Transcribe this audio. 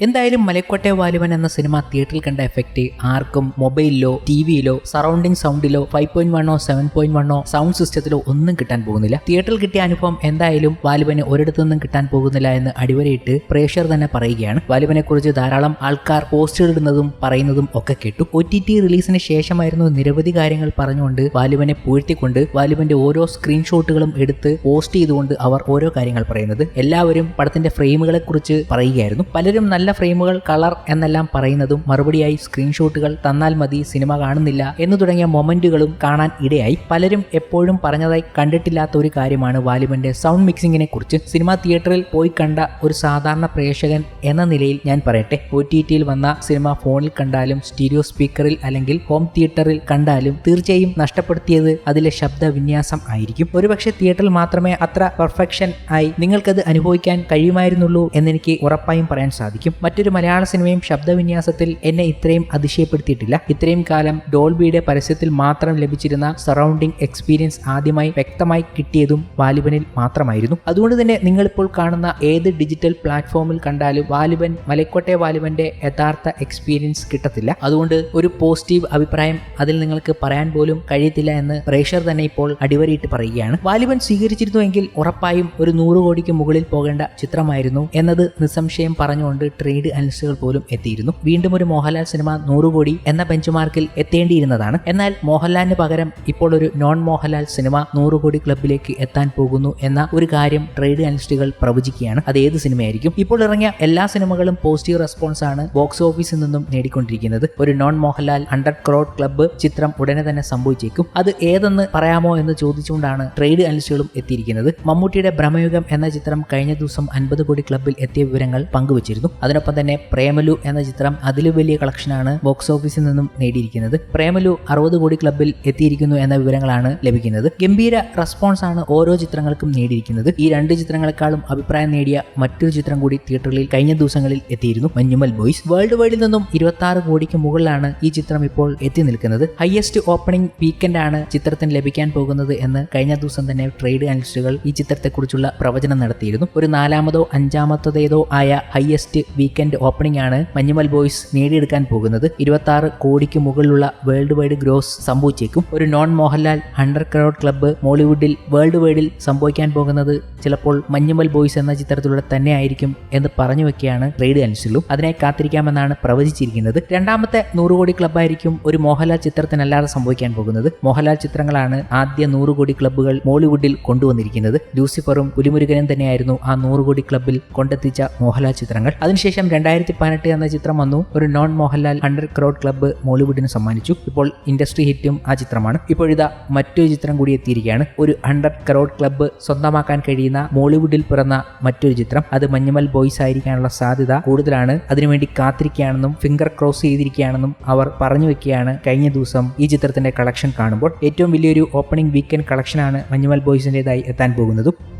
എന്തായാലും മലക്കോട്ടെ വാലുവൻ എന്ന സിനിമ തിയേറ്ററിൽ കണ്ട എഫക്റ്റ് ആർക്കും മൊബൈലിലോ ടി വിയിലോ സറൗണ്ടിങ് സൗണ്ടിലോ ഫൈവ് പോയിന്റ് വണ്ണോ സെവൻ പോയിന്റ് വണ്ണോ സൗണ്ട് സിസ്റ്റത്തിലോ ഒന്നും കിട്ടാൻ പോകുന്നില്ല. തിയേറ്ററിൽ കിട്ടിയ അനുഭവം എന്തായാലും വാലുവന് ഒരിടത്തു നിന്നും കിട്ടാൻ പോകുന്നില്ല എന്ന് അടിവരയിട്ട് പ്രേക്ഷകർ തന്നെ പറയുകയാണ്. വാലുവനെ കുറിച്ച് ധാരാളം ആൾക്കാർ പോസ്റ്റുകൾ ഇടുന്നതും പറയുന്നതും ഒക്കെ കേട്ടു. ഒ ടി ടി റിലീസിന് ശേഷമായിരുന്നു നിരവധി കാര്യങ്ങൾ പറഞ്ഞുകൊണ്ട് വാലുവനെ പൂഴ്ത്തിക്കൊണ്ട് വാലുവന്റെ ഓരോ സ്ക്രീൻഷോട്ടുകളും എടുത്ത് പോസ്റ്റ് ചെയ്തുകൊണ്ട് അവർ ഓരോ കാര്യങ്ങൾ പറയുന്നത്. എല്ലാവരും പടത്തിന്റെ ഫ്രെയിമുകളെ കുറിച്ച് പറയുകയായിരുന്നു. പലരും നല്ല ഫ്രെയിമുകൾ കളർ എന്നെല്ലാം പറയുന്നതും മറുപടിയായി സ്ക്രീൻഷോട്ടുകൾ തന്നാൽ മതി സിനിമ കാണുന്നില്ല എന്നു തുടങ്ങിയ മൊമെന്റുകളും കാണാൻ ഇടയായി. പലരും എപ്പോഴും പറഞ്ഞതായി കണ്ടിട്ടില്ലാത്ത ഒരു കാര്യമാണ് വാലിബന്റെ സൗണ്ട് മിക്സിങ്ങിനെ കുറിച്ച് സിനിമാ തിയേറ്ററിൽ പോയി കണ്ട ഒരു സാധാരണ പ്രേക്ഷകൻ എന്ന നിലയിൽ ഞാൻ പറയട്ടെ. ഒ ടി ടിയിൽ വന്ന സിനിമ ഫോണിൽ കണ്ടാലും സ്റ്റീരിയോ സ്പീക്കറിൽ അല്ലെങ്കിൽ ഹോം തിയേറ്ററിൽ കണ്ടാലും തീർച്ചയായും നഷ്ടപ്പെടുത്തിയത് അതിലെ ശബ്ദ വിന്യാസം ആയിരിക്കും. ഒരുപക്ഷെ തിയേറ്ററിൽ മാത്രമേ അത്ര പെർഫെക്ഷൻ ആയി നിങ്ങൾക്കത് അനുഭവിക്കാൻ കഴിയുമായിരുന്നുള്ളൂ എന്നെനിക്ക് ഉറപ്പായും പറയാൻ സാധിക്കും. മറ്റൊരു മലയാള സിനിമയും ശബ്ദവിന്യാസത്തിൽ എന്നെ ഇത്രയും അതിശയപ്പെടുത്തിയിട്ടില്ല. ഇത്രയും കാലം ഡോൾബിയുടെ പരസ്യത്തിൽ മാത്രം ലഭിച്ചിരുന്ന സറൗണ്ടിങ് എക്സ്പീരിയൻസ് ആദ്യമായി വ്യക്തമായി കിട്ടിയതും വാലിബനിൽ മാത്രമായിരുന്നു. അതുകൊണ്ട് തന്നെ നിങ്ങളിപ്പോൾ കാണുന്ന ഏത് ഡിജിറ്റൽ പ്ലാറ്റ്ഫോമിൽ കണ്ടാലും വാലിബൻ മലക്കോട്ടെ വാലിബന്റെ യഥാർത്ഥ എക്സ്പീരിയൻസ് കിട്ടത്തില്ല. അതുകൊണ്ട് ഒരു പോസിറ്റീവ് അഭിപ്രായം അതിൽ നിങ്ങൾക്ക് പറയാൻ പോലും കഴിയത്തില്ല എന്ന് പ്രേക്ഷർ തന്നെ ഇപ്പോൾ അടിവരയിട്ട് പറയുകയാണ്. വാലിബൻ സ്വീകരിച്ചിരുന്നുവെങ്കിൽ ഉറപ്പായും ഒരു നൂറ് കോടിക്ക് മുകളിൽ പോകേണ്ട ചിത്രമായിരുന്നു. എന്നത് നിസ്സംശയം പറഞ്ഞുകൊണ്ട് ട്രേഡ് അനലിസ്റ്റുകൾ പോലും എത്തിയിരുന്നു. വീണ്ടും ഒരു മോഹൻലാൽ സിനിമ നൂറ് കോടി എന്ന ബെഞ്ച് മാർക്കിൽ എത്തേണ്ടിയിരുന്നതാണ്. എന്നാൽ മോഹൻലാലിന് പകരം ഇപ്പോൾ ഒരു നോൺ മോഹൻലാൽ സിനിമ നൂറ് കോടി ക്ലബിലേക്ക് എത്താൻ പോകുന്നു എന്ന ഒരു കാര്യം ട്രേഡ് അനലിസ്റ്റുകൾ പ്രവചിക്കുകയാണ്. അത് ഏത് സിനിമയായിരിക്കും? ഇപ്പോൾ ഇറങ്ങിയ എല്ലാ സിനിമകളും പോസിറ്റീവ് റെസ്പോൺസ് ആണ് ബോക്സ് ഓഫീസിൽ നിന്നും നേടിക്കൊണ്ടിരിക്കുന്നത്. ഒരു non Mohanlal hundred crore club ചിത്രം ഉടനെ തന്നെ സംഭവിച്ചേക്കും. അത് ഏതെന്ന് പറയാമോ എന്ന് ചോദിച്ചുകൊണ്ടാണ് ട്രേഡ് അനലിസ്റ്റുകളും എത്തിയിരിക്കുന്നത്. മമ്മൂട്ടിയുടെ ഭ്രമയുഗം എന്ന ചിത്രം കഴിഞ്ഞ ദിവസം അൻപത് കോടി ക്ലബിൽ എത്തിയ വിവരങ്ങൾ പങ്കുവച്ചിരുന്നു. അതിനൊപ്പം തന്നെ പ്രേമലു എന്ന ചിത്രം അതിലും വലിയ കളക്ഷനാണ് ബോക്സ് ഓഫീസിൽ നിന്നും നേടിയിരിക്കുന്നത്. പ്രേമലു അറുപത് കോടി ക്ലബിൽ എത്തിയിരിക്കുന്നു എന്ന വിവരങ്ങളാണ് ലഭിക്കുന്നത്. ഗംഭീര റെസ്പോൺസ് ആണ് ഓരോ ചിത്രങ്ങൾക്കും നേടിയിരിക്കുന്നത്. ഈ രണ്ട് ചിത്രങ്ങളെക്കാളും അഭിപ്രായം നേടിയ മറ്റൊരു ചിത്രം കൂടി തിയേറ്ററിൽ കഴിഞ്ഞ ദിവസങ്ങളിൽ എത്തിയിരുന്നു മഞ്ഞുമൽ ബോയ്സ് വേൾഡ് വൈഡിൽ നിന്നും ഇരുപത്തി ആറ് കോടിക്ക് മുകളിലാണ് ഈ ചിത്രം ഇപ്പോൾ എത്തി നിൽക്കുന്നത്. ഹയസ്റ്റ് ഓപ്പണിംഗ് വീക്കെൻഡ് ആണ് ചിത്രത്തിന് ലഭിക്കാൻ പോകുന്നത് എന്ന് കഴിഞ്ഞ ദിവസം തന്നെ ട്രേഡ് അനലിസ്റ്റുകൾ ഈ ചിത്രത്തെക്കുറിച്ചുള്ള പ്രവചനം നടത്തിയിരുന്നു. ഒരു നാലാമതോ അഞ്ചാമത്തതേതോ ആയ ഹയസ്റ്റ് വീക്കെൻഡ് ഓപ്പണിംഗ് ആണ് മഞ്ഞുമൽ ബോയ്സ് നേടിയെടുക്കാൻ പോകുന്നത്. ഇരുപത്തി ആറ് കോടിക്ക് മുകളിലുള്ള വേൾഡ് വൈഡ് ഗ്രോസ് സംഭവിച്ചേക്കും. ഒരു non Mohanlal hundred crore club മോളിവുഡിൽ world വൈഡിൽ സംഭവിക്കാൻ പോകുന്നത് ചിലപ്പോൾ മഞ്ഞുമൽ ബോയ്സ് എന്ന ചിത്രത്തിലൂടെ തന്നെ ആയിരിക്കും എന്ന് പറഞ്ഞു വെക്കുകയാണ് ട്രേഡ് അനലിസ്റ്റുകളും അതിനെ കാത്തിരിക്കാമെന്നാണ് പ്രവചിച്ചിരിക്കുന്നത്. രണ്ടാമത്തെ നൂറ് കോടി ക്ലബ്ബായിരിക്കും ഒരു മോഹൻലാൽ ചിത്രത്തിനല്ലാതെ സംഭവിക്കാൻ പോകുന്നത്. മോഹൻലാൽ ചിത്രങ്ങളാണ് ആദ്യ നൂറ് കോടി ക്ലബ്ബുകൾ മോളിവുഡിൽ കൊണ്ടുവന്നിരിക്കുന്നത്. ലൂസിഫറും പുലിമുരുകനും തന്നെയായിരുന്നു ആ നൂറ് കോടി ക്ലബ്ബിൽ കൊണ്ടെത്തിച്ച മോഹൻലാൽ ചിത്രങ്ങൾ. അതിനുശേഷം രണ്ടായിരത്തി പതിനെട്ട് എന്ന ചിത്രം വന്നു. ഒരു non Mohanlal hundred crore club മോളിവുഡിന് സമ്മാനിച്ചു. ഇപ്പോൾ ഇൻഡസ്ട്രി ഹിറ്റും ആ ചിത്രമാണ്. ഇപ്പോഴിതാ മറ്റൊരു ചിത്രം കൂടി എത്തിയിരിക്കുകയാണ്. ഒരു ഹൺഡ്രഡ് ക്രോഡ് ക്ലബ്ബ് സ്വന്തമാക്കാൻ കഴിയുന്ന മോളിവുഡിൽ പിറന്ന മറ്റൊരു ചിത്രം. അത് മഞ്ഞുമൽ ബോയ്സ് ആയിരിക്കാനുള്ള സാധ്യത കൂടുതലാണ്. അതിനുവേണ്ടി കാത്തിരിക്കുകയാണെന്നും ഫിംഗർ ക്രോസ് ചെയ്തിരിക്കുകയാണെന്നും അവർ പറഞ്ഞു വെക്കുകയാണ് കഴിഞ്ഞ ദിവസം ഈ ചിത്രത്തിന്റെ കളക്ഷൻ കാണുമ്പോൾ. ഏറ്റവും വലിയൊരു ഓപ്പണിംഗ് വീക്കെൻഡ് കളക്ഷനാണ് മഞ്ഞുമൽ ബോയ്സിന്റെതായി എത്താൻ പോകുന്നതും.